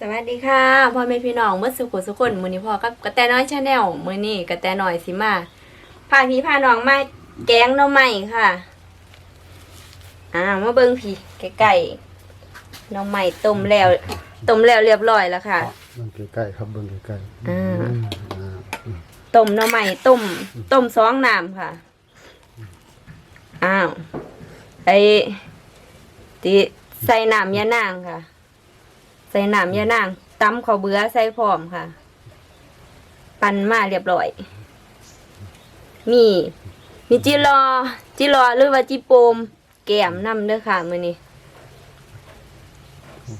สวัสดีค่ะพ่อแม่พี่น้องเมื่อสุขสุขคนมื้อนี้พ่อกับกระแตน้อยชาแนลมื้อนี้กระแตน้อยสิมาพาพี่พาน้องมาแกงหน่อไม้ค่ะอ่ามาเบิ่งพี่ใกล้ๆหน่อไม้ต้มแล้วต้มแล้วเรียบร้อยแล้วค่ะ เบิ่งใกล้ๆครับเบิ่งใกล้ๆอ่าอืมอ่าอืมต้มหน่อไม้ต้มต้มสองน้ำค่ะ อ้าวไอ้ที่ใส่น้ำยานางค่ะใส่น้ำยานางตำข้าวเบื่อใส่พร้อมค่ะ ปั่นมาเรียบร้อย มีมีจิรอ จิรอหรือว่าจิโปม แก้มนำเด้อค่ะมื้อนี้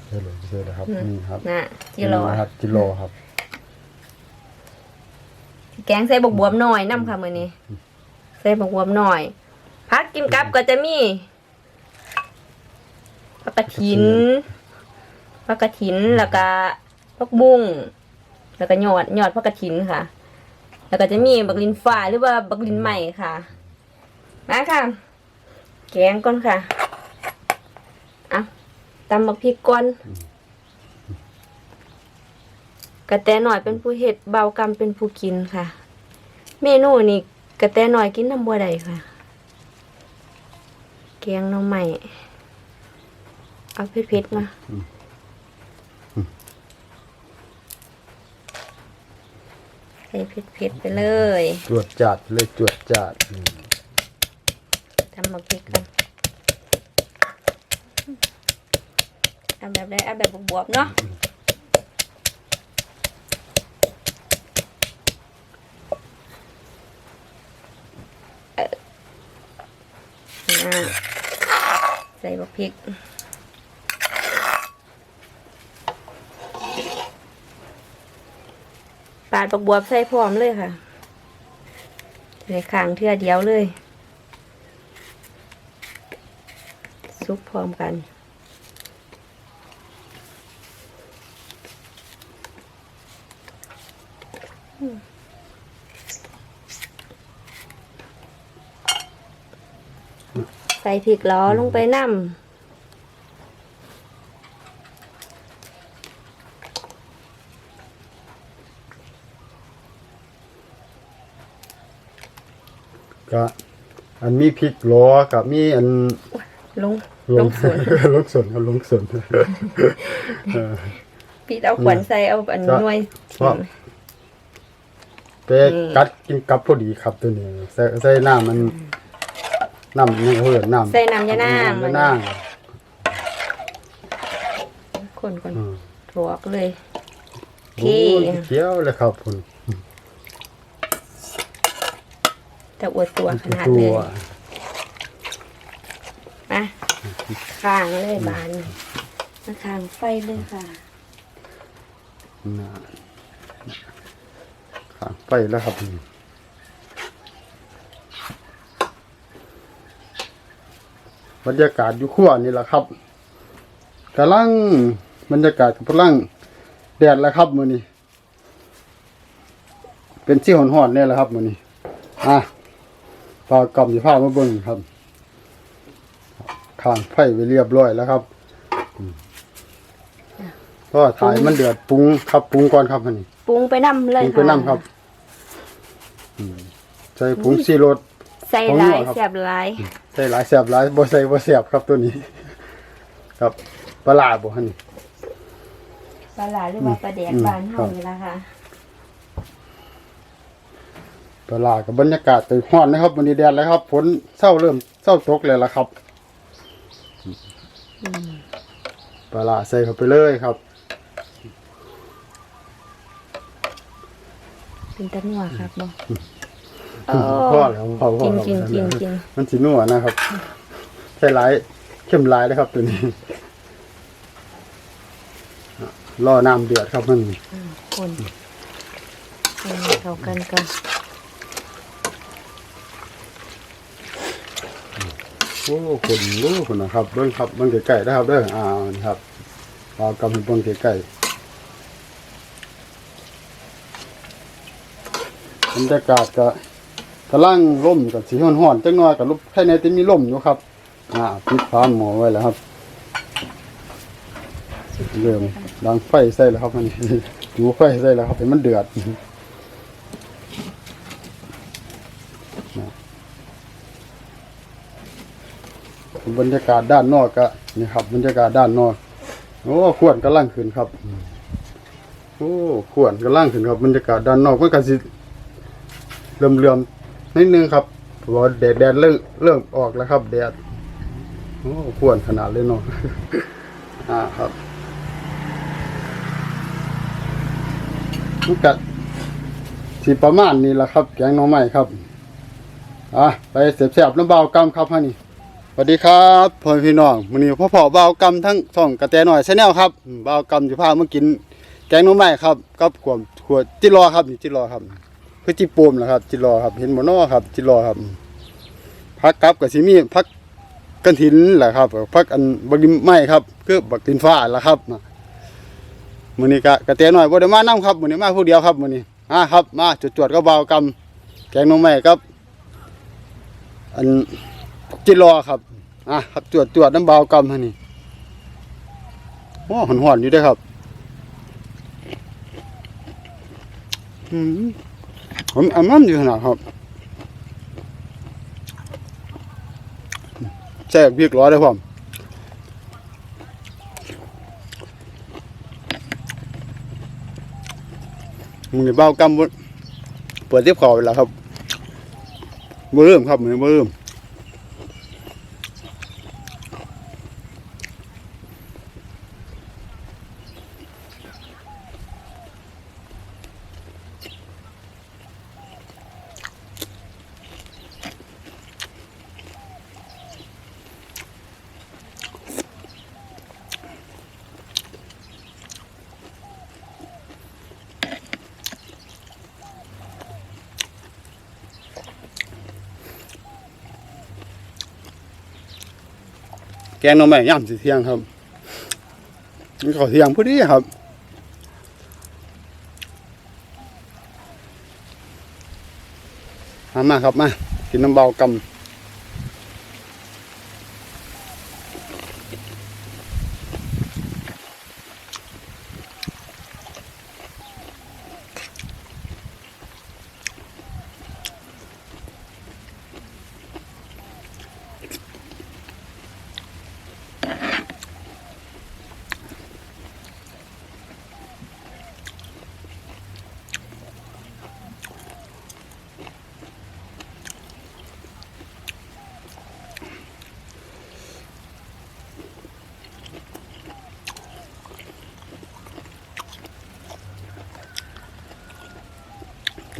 ใช่เลยใช่เลยครับอืมนี่ครับน่ะจิรอนี่ครับจิโลครับ แกงใส่บกบวมหน่อยน้ำค่ะมื้อนี้ใส่บกบวมหน่อยพักกินกับก็จะมีผักกระถิน ผักกระถินแล้วก็ผักบุ้งแล้วก็ยอดยอดผักกระถินค่ะ แล้วก็จะมีบักลินฟ้าหรือว่าบักลินใหม่ค่ะมาค่ะ แกงก่อนค่ะเอาตำบักพริกก่อนกระแตหน่อยเป็นผู้เฮ็ดเบากรรมเป็นผู้กินค่ะ เมนูนี่กระแตหน่อยกินน้ำบัวใดค่ะแกงน้องใหม่เอาเผ็ดๆมา ส่เผ็ดๆไปเลยจวดจัดเลยจวดจัดอืมทำมาพริกกันเอาแบบใดเอาแบบบวบๆเนาะเอ่ออ่าใส่บักพริกาดบักบวบใส่พร้อมเลยค่ะใส่ข้างเทื่อเดียวเลยซุปพร้อมกันใส่พริกล้อลงไปน้ำ ก็ อันมีพริกโลกับมีอันลงลลงงส่วนลงสวนครับลงสวนเออพี่เอาขวัญใส่เอาอันก็หน่วยเพราะไปกัดกินกับพอดีครับตัวนี้ใส่ใส่น้ำมันน้ำนี่เขาเรียกน้ำใส่น้ำยานางน้ำยานางคนคนอืมถวกเลยโอ้ยเขียวเลยครับคุณ แต่อวดตัวขนาดตัเลวยมาข้างเลยบานมาข้างไฟเลยค่ะนะข้างไปแล้วครับบรรยากาศอยู่ขั้วนี่แหละครับกำลังบรรยากาศกำลังแดดแล้วครับมือนี้ เป็นที่หอนๆเนี่ยแหละครับมือนี้อะ ปลากำอยู่ผ้ามาเบิ่งครับข้างไฟไปเรียบร้อยแล้วครับอืมก็ถ่ายมันเดือดปรุงครับปรุงก่อนครับอันนี้ปรุงไปน้ำเลยปรุงค่ะไปน้ำครับอืมใส่ผงซีโรส ใส่ของหลายนัวครับ แสบหลายใส่หลายแสบหลายบ่ใส่บ่แสบครับตัวนี้ ครับปลาร้าบ่ฮั่นนี่ ปลาหลาหรือว่าปลาแดกอืมบานเฮาครับ นี่ละค่ะ ปลาร้ากับบรรยากาศเป็นร้อนนะครับวันนี้แดดแล้วครับฝนเศร้าเริ่มเศร้าตกแล้วล่ะครับปลาร้าใส่เข้าไปเลยครับ เป็นตะนัวครับบ่พอแล้วพอพอกินแล้วกินกินกินมันสินัวนะครับใส่หลายเข้มหลายนะครับตัวนี้รอน้ำเดือดครับมันคนคนให้เข้ากันกัน โอ้คนรู้คนนะครับเบิ้งครับเบิ้งไก่ๆนะครับเด้ออ่านี่ครับเอากำลังเบิ้งไก่ๆบรรยากาศก็กำลังร่มกับสีห่อนๆจังน้อยกับลูกแค่ในที่มีร่มอยู่ครับ อ่าปิดฟ้าหมอไว้แล้วครับ เริ่มดังไฟใส่แล้วครับมันดูไฟใส่แล้วครับให้มันเดือด บรรยากาศด้านนอกก็นี่ครับ บรรยากาศด้านนอกโอ้ขวดกำลังขึ้นครับโอ้ขวดกำลังขึ้นครับบรรยากาศด้านนอกมันก็สิเริ่มเลื่อมนิดนึงครับพราะว่าแดดแดดเริ่มเริ่มออกแล้วครับ แดดโอ้ขวดขนาดเลยเนาะอ่าครับมันก็สิประมาณนี้แหละครับแกงน้องใหม่ครับอะไปเสียบๆน้ำเบากำครับฮะนี่ สวัสดีครับพ่อพี่น้องมื้อนี้พ่อพ่อเบากำทั้งสองกระแตหน่อยชาแนลครับเบากำจะพามากินแกงหน้องใหม่ครับกับขวดขวดจิรอครับนี่จิรอครับคือจิโปมแหละครับ จิรอครับ เห็นบ่น้อครับ จิรอครับพักกับกับสิมีพักกันถินแหละครับพักอันบักดินไม้ครับ คือบักดินฟ้าแหละครับมื้อนี้กะกระแตหน่อยบ่ได้มานํครับมื้อนี้มาผู้เดียวครับมื้อนี้อ่าครับ มาจวดๆก็เบากำแกงหน้องใหม่ครับ อัน จิรอครับอะครับตรวจตรวจน้ำเบากำฮะนี่โอ้หอนหอนอยู่ด้วยครับอืมผมอันนั้นอยู่ขนาดครับแซ่บเบียกร้อยเลยผมมึงเบากำบ่เปิดเทียบคอไปแล้วครับบ่เริ่มครับมือบ่เริ่ม งหน่อไม้ย่ำสิเที่ยงครับนี่ขอเที่ยงพอดีครับมามาครับมากินน้ำเบากำ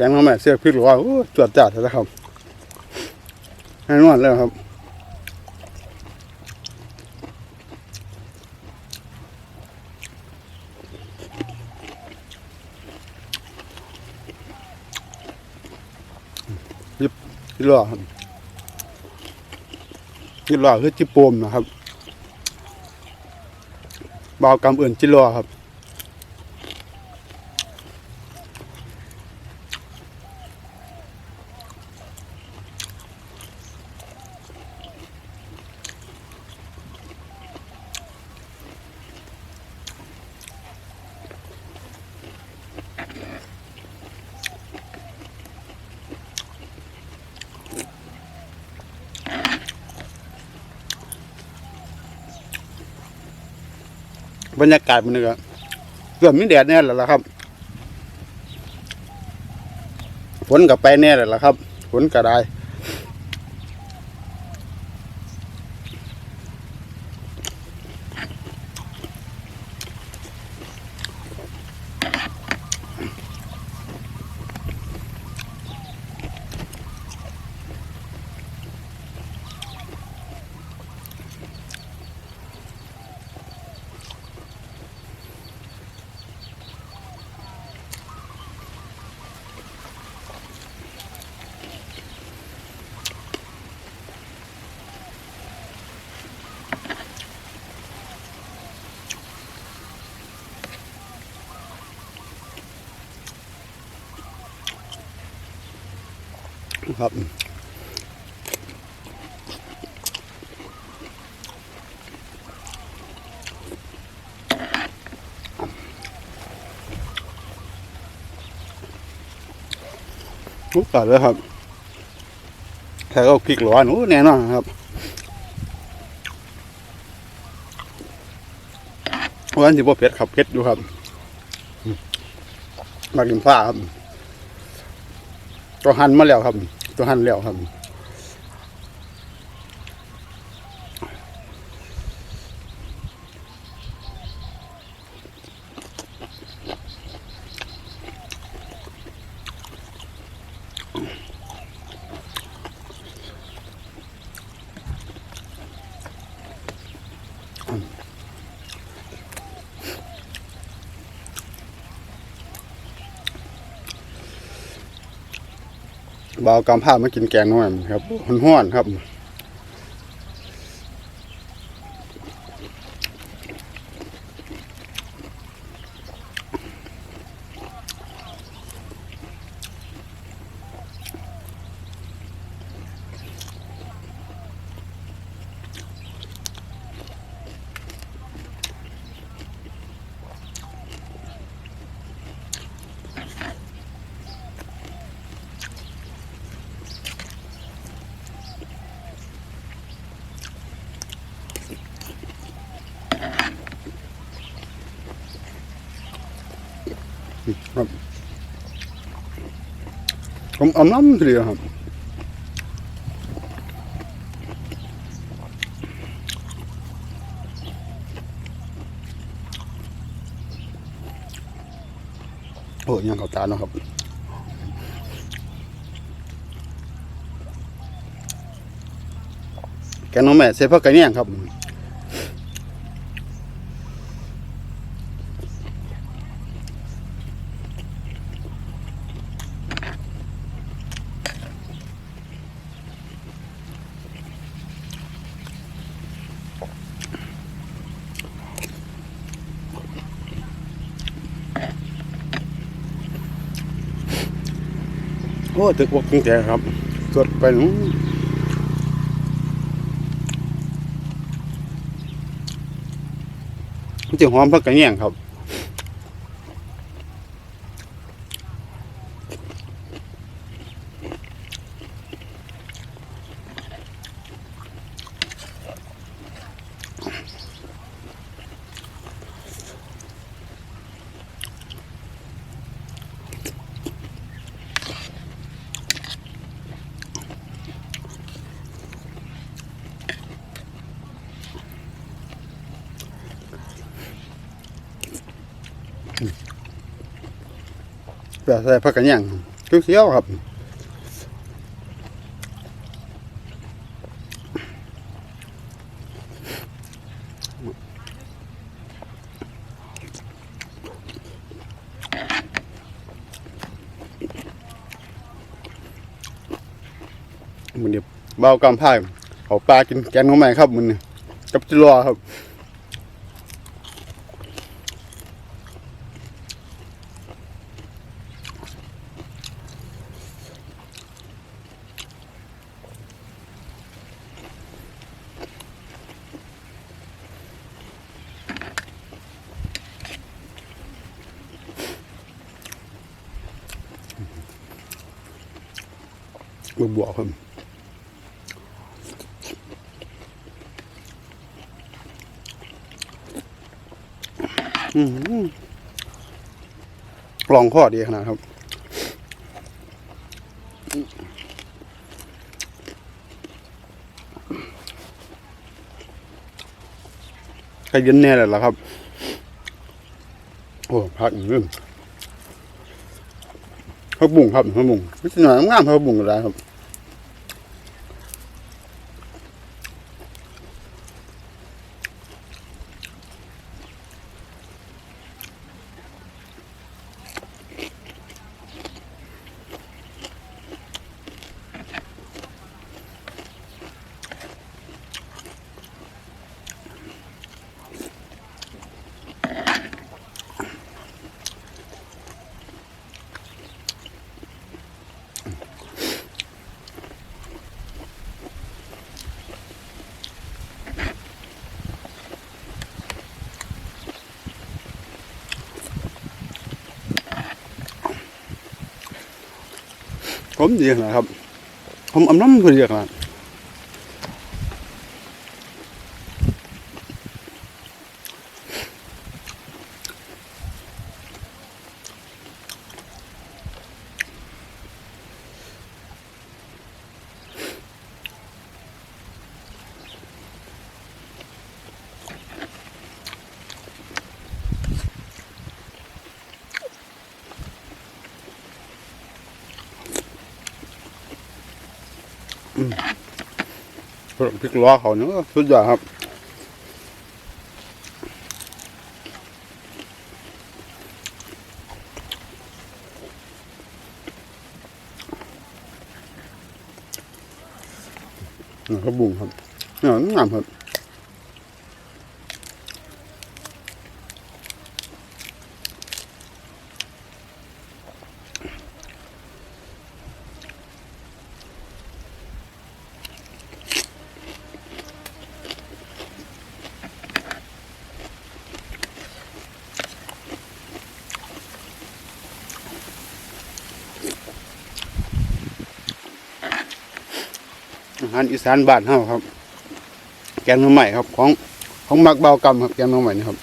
แกงหน่อไม้เสียพริกหรือว่าโอ้จวดจัดแล้วครับแน่นอนเลยครับยิบยิบหล่อครับยิบหล่อคือจิโปมนะครับเบากำเอื่นจิหล่อครับ บรรยากาศมันนี่ก็เริ่มมีแดดแน่แล้วล่ะครับฝนกับไปแน่แล้วล่ะครับฝนก็ได้ ครับุกตัดเลยครับแค่ก็พริกหวานโอ้แน่นอนครับ วันที่พ่เผ็ดขับเผ็ดยู่ครับมากินผ้าครับ ก็หั่นมาแล้วครับ ตัวหันแล้วครับ บ่าวกำผ้ามากินแกงหน่อยครับห้อนๆครับครับ ผมเอาน้ำเสียครับโอ้ยังเขาตาเนาะครับแกน้องแม่เซฟพักกระเนี่ยงครับ อ้ตึกวกจริงๆครับสดไปนู้นมันจะหอมพักกระเนียงครับ ใส่พักกระเนียงเขียวๆครับมันเดี๋ยวเบากำพ่ายเอาปลากินแกงน้องใหม่ครับมันกับจิรอครับวบวกครับอื้อหือ ลองข้อดีขนาดครับก็เย็นแน่เลยล่ะครับ โอ้พักอีกเรื่องพักบุ่งครับพักบุ่งไม่ใช่หน่อยงามพักบุ่งก็ได้ครับ ผมดีนะครับ ผมอำน้ำคนเดียวครับ พริกล้อเขาเนาะสุดยอดครับ นี่ครับบุ้งครับนี่งามครับ อีสานบ้านเฮาครับ แกงหน่อใหม่ครับ ของของมักเบากรรมครับแกงหน่อใหม่นี่ครับ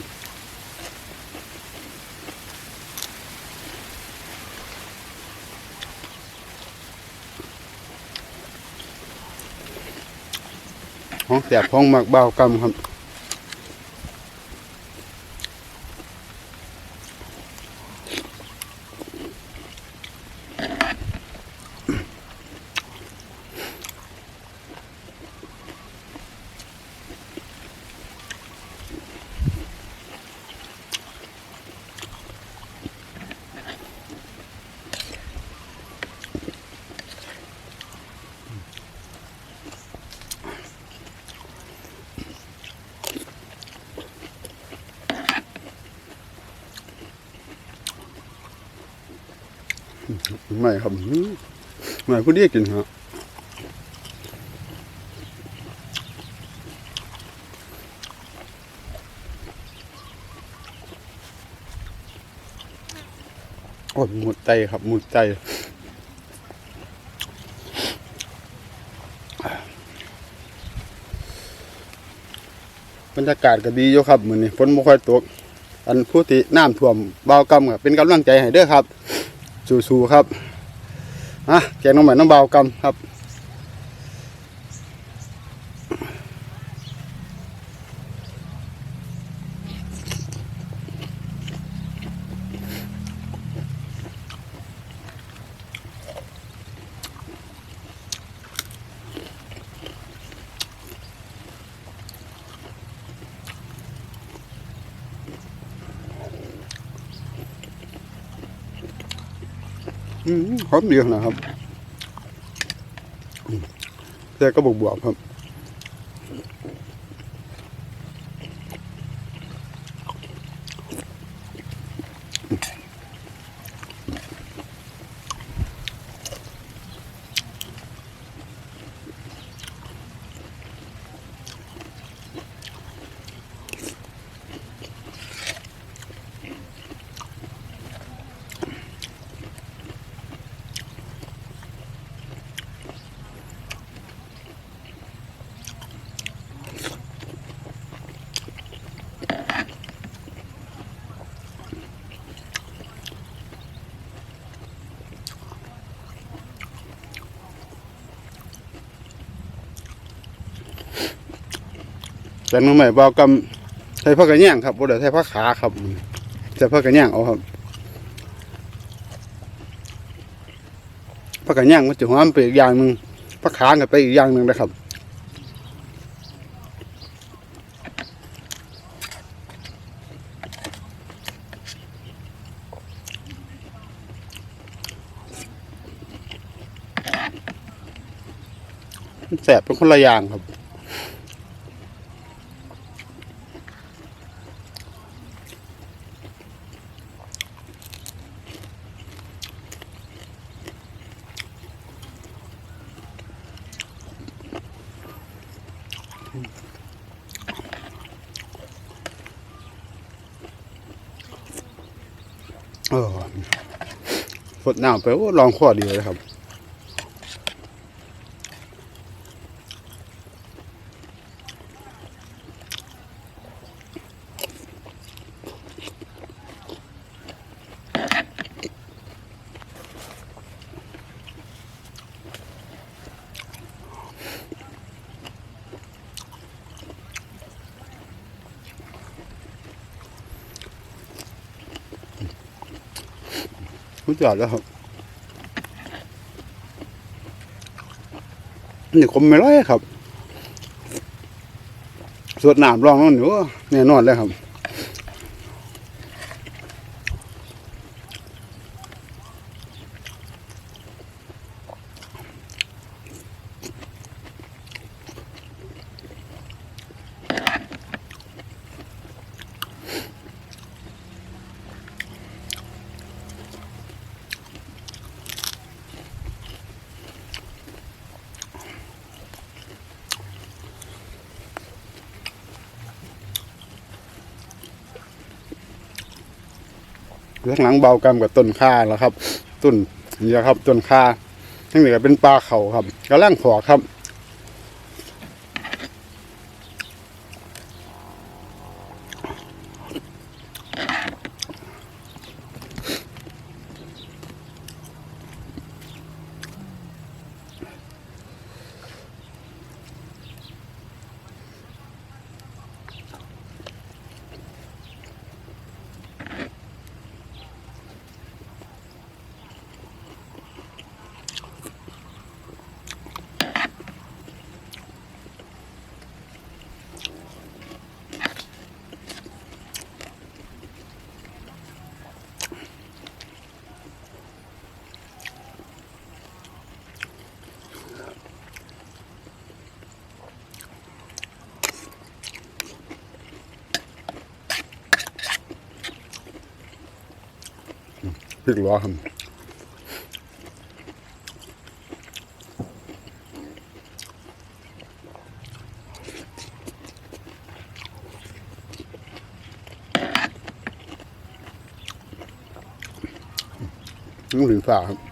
ของแสบของมักเบากรรมครับ ไม่ครับไม่ผู้เดียกินฮะโอ้หมุดใจครับหมุดใจบรรยากาศก็ดีอยู่ครับมื้อนี้ฝนบ่ค่อยตก อันผู้ที่น้ำท่วมเบากำก็เป็นกำลังใจให้เด้อครับ สู้ๆครับอะแกงน้องใหม่น้องเบากำครับ อืมหอมดียวนะครับแต่ก็บวกๆครับ แกงน้องใหม่เบากำใส่ผักกระเนียงครับบ่ได้ใส่ผักขาครับใส่ผักกระเนียงเอาครับผักกระเนียงมันจะหอมไปอีกอย่างหนึ่งผักขาก็ไปอีกอย่างหนึ่งนะครับแสบเป็นคนละอย่างครับ เออฟดน้ำไปโอ้ลองข้อดีเลยครับ รู้จักแล้วครับนี่คมไม่ร้อยครับ สวดน้ำรองนั่นอยู่แน่นอนเลยครับ ข้งหลังเบากรรมกับต้นข่าแล้วครับ ต้นนี่ครับต้นข่าทั้งนี้ก็เป็นปลาเขาครับกระลังขอครับ พริกล้อครับน้ำหรือฝ่าครับ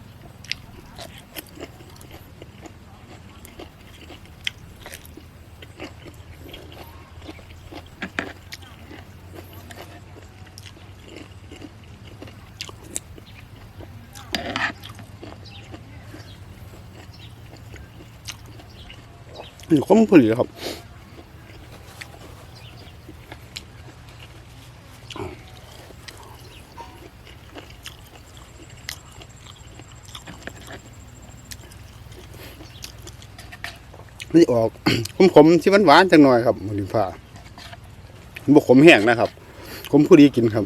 นี่คมพอดีครับนี่ออกขมๆที่หวานๆจังหน่อยครับมันถึงผ่าบกขมแห้งนะครับ ขมพอดีกินครับ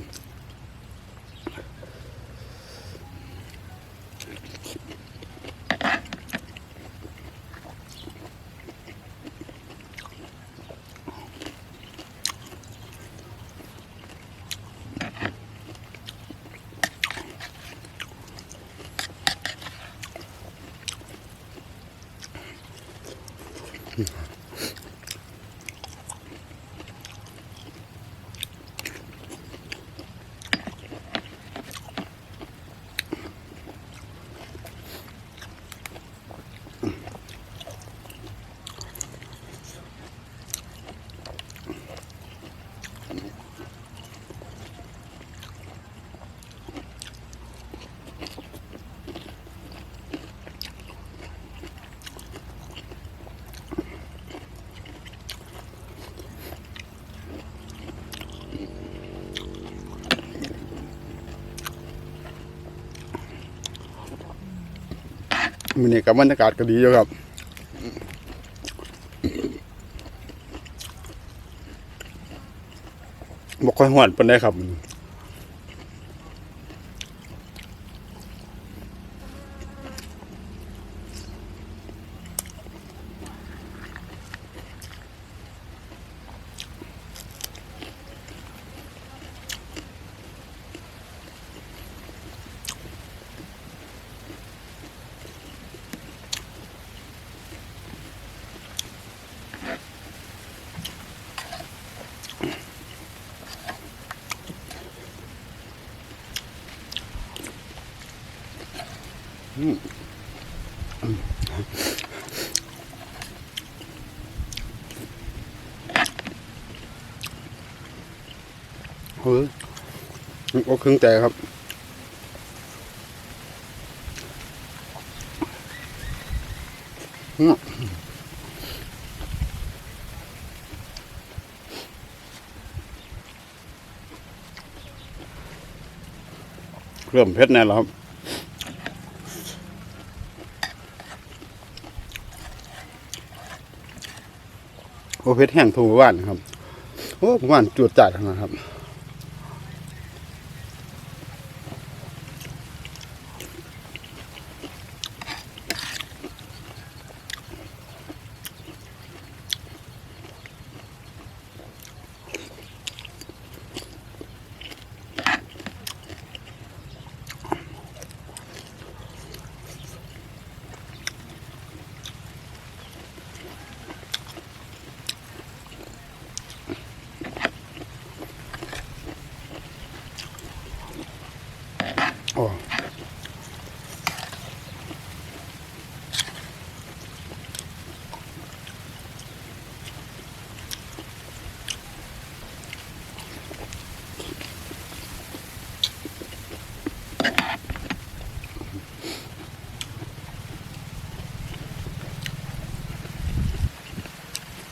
มันนี่กับบรรยากาศก็ดีอยู่ครับบอกค่อยหวนปนได้ครับ พึ่งแตกครับ เริ่มเพชรแน่แล้วครับโอเพชรแห้งทูบ้านครับ โอ้ผมว่านจุดจัดนะครับ โอ้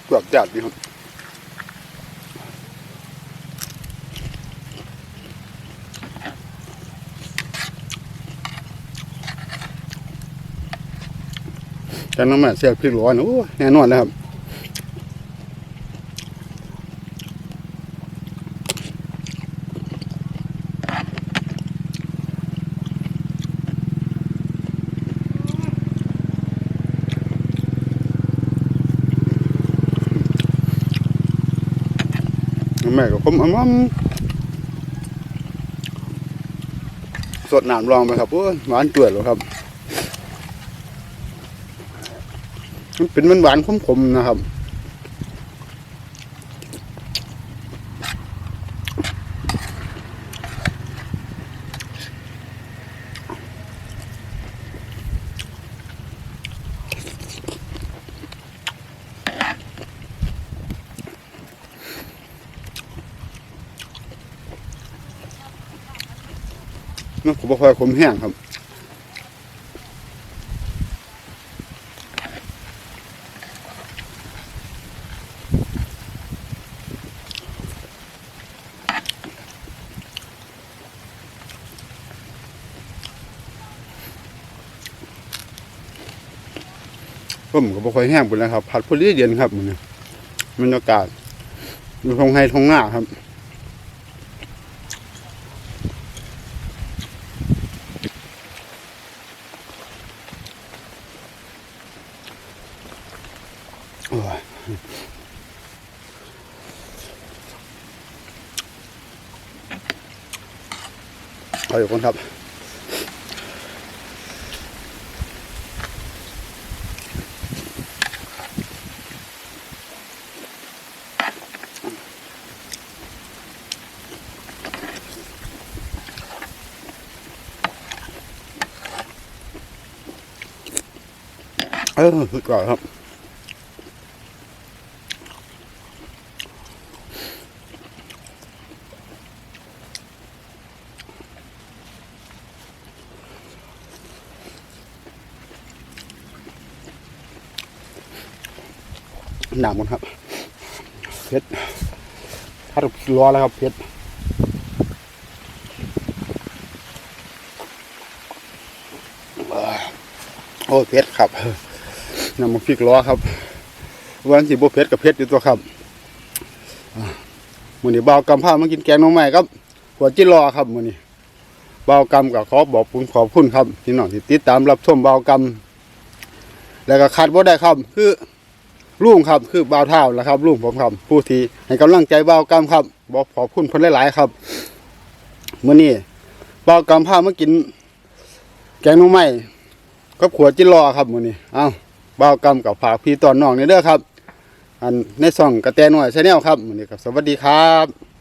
จวดจัดดีครับ จากน้ำมันเสียพริกร้อนโอ้แน่นอนนะครับแม่ก็คมอ้ำสดน้ำรองไปครับโอ้ยหวานเกลือเลยครับ มันเป็นมันหวานๆขมๆนะครับมันก็บ่ค่อยขมแห้งครับ ผมก็บ่ค่อยแห้งปุ่นแล้วครับ ผัดพอดีเย็นครับมันบรรยากาศอยู่ทงไฮทงหน้าครับโอ้ยเอาอยู่คนครับ ออสุดยอดครับหนามกันครับ เพชรถ้าเรารอแล้วครับเพชรโอ้ยเพชรครับ นำมาพริกล้อครับวันสิบเพชรกับเพชรอยู่ตัวครับมือนี้บ่ากำผ้ามากินแกงน้องใหม่ครับหัวจิรอครับมือนี้บ่ากำกับขอบอกคุณขอบคุณครับพี่น้องที่ติดตามรับชมเบากำแล้วก็ขาดบ่ได้ครับ คือลุงครับคือเบาเท่าแหละครับลุงผมครับผู้ที่ให้กำลังใจเบากำครับ บอกขอบคุณเพิ่นหลายๆครับมือนี้บ่ากำพามากิน แกงน่องไม้กับขวดจิรอครับมือนี้เอ้า บ่าวกำกับฝากพี่ตอนน้องนี่เด้อครับ อันในซ่องกระแตน่อยชาแนลครับวันนี้ครับ สวัสดีครับ